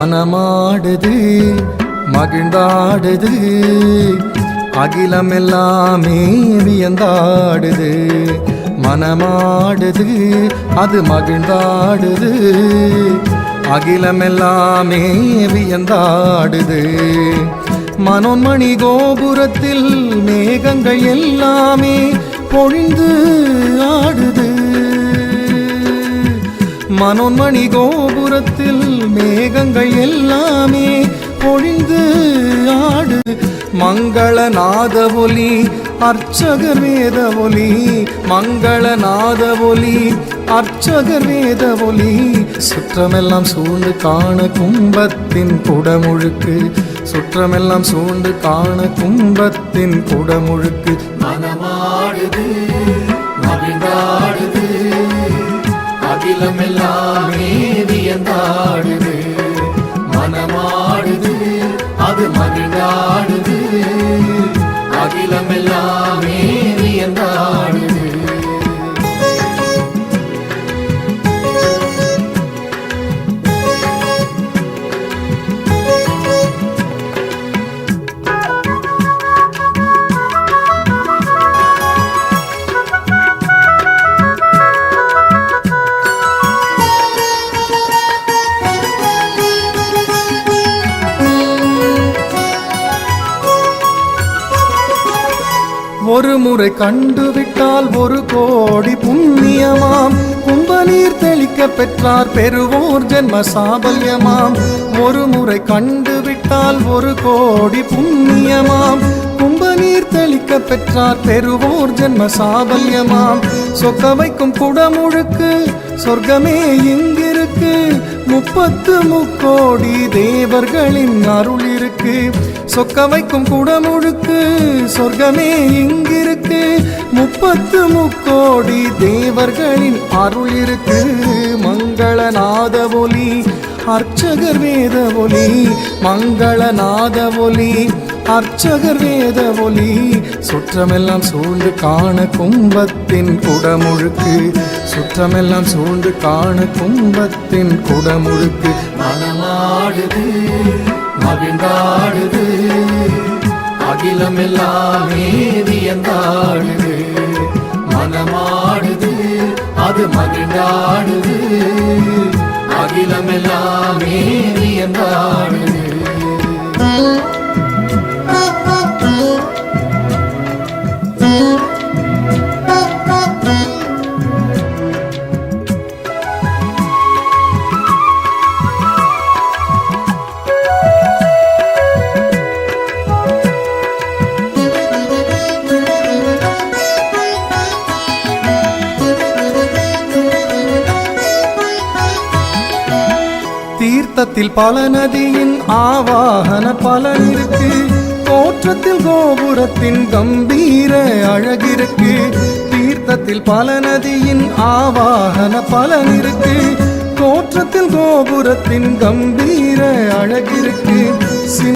மனமாடுது மகிழ்ந்தாடுது அகிலம் எல்லாமே வியந்தாடுது. மனமாடுது அது மகிழ்ந்தாடுது அகிலம் எல்லாமே வியந்தாடுது. மனோன்மணி கோபுரத்தில் மேகங்கள் எல்லாமே பொழிந்து ஆடுது. மனோன்மணி கோபுரத்தில் மேகங்கள் எல்லாமே பொழிந்து ஆடு. மங்களநாத ஒலி அர்ச்சகர் வேத ஒலி மங்களநாத ஒலி அர்ச்சகர் வேத ஒலி. சுற்றமெல்லாம் சூழ்ந்து காண கும்பத்தின் குடமுழுக்கு. சுற்றமெல்லாம் சூழ்ந்து காண கும்பத்தின் குடமுழுக்கு. மனமாடுது மகிழ்ந்தாடுது அகிலமெல்லாமே ஒரு முறை கண்டுவிட்டால் ஒரு கோடி புண்ணியமாம். கும்பநீர் தெளிக்க பெற்றார் பெறுவோர் ஜென்ம சாபல்யமாம். ஒரு முறை கண்டுவிட்டால் ஒரு கோடி புண்ணியமாம். கும்பநீர் தெளிக்க பெற்றார் பெறுவோர் ஜென்ம சாபல்யமாம். சொக்க வைக்கும் குடமுழுக்கு சொர்க்கமே இங்கிருக்கு. முப்பத்து முக்கோடி தேவர்களின் அருள் இருக்கு. சொக்க வைக்கும் குடமுழுக்கு சொர்க்கமே இங்கிருக்கு. முப்பத்து முக்கோடி தேவர்களின் அருள் இருக்கு. மங்களநாத ஒலி அர்ச்சகர் வேத ஒலி மங்களநாத ஒலி அர்ச்சகர் வேத ஒலி சுற்றமெல்லாம் சூழ்ந்து காண கும்பத்தின் குடமுழுக்கு. சுற்றமெல்லாம் சூழ்ந்து காண கும்பத்தின் குடமுழுக்கு. மனமாடுது மகிழ்ந்தாடுது. அகிலமெல்லாமே வியந்தாடுது மனமாடுது அது மகிழ்ந்தாடுது. அகிலமெல்லாமே வியந்தாடுது தீர்த்தத்தில் பல நதியின் ஆவாகன பலன் இருக்கு தோற்றத்தில் கோபுரத்தின் கம்பீர அழகிருக்கு. தீர்த்தத்தில் பல நதியின் ஆவாகன பலன் இருக்கு தோற்றத்தில் கோபுரத்தின் கம்பீர அழகிருக்கு.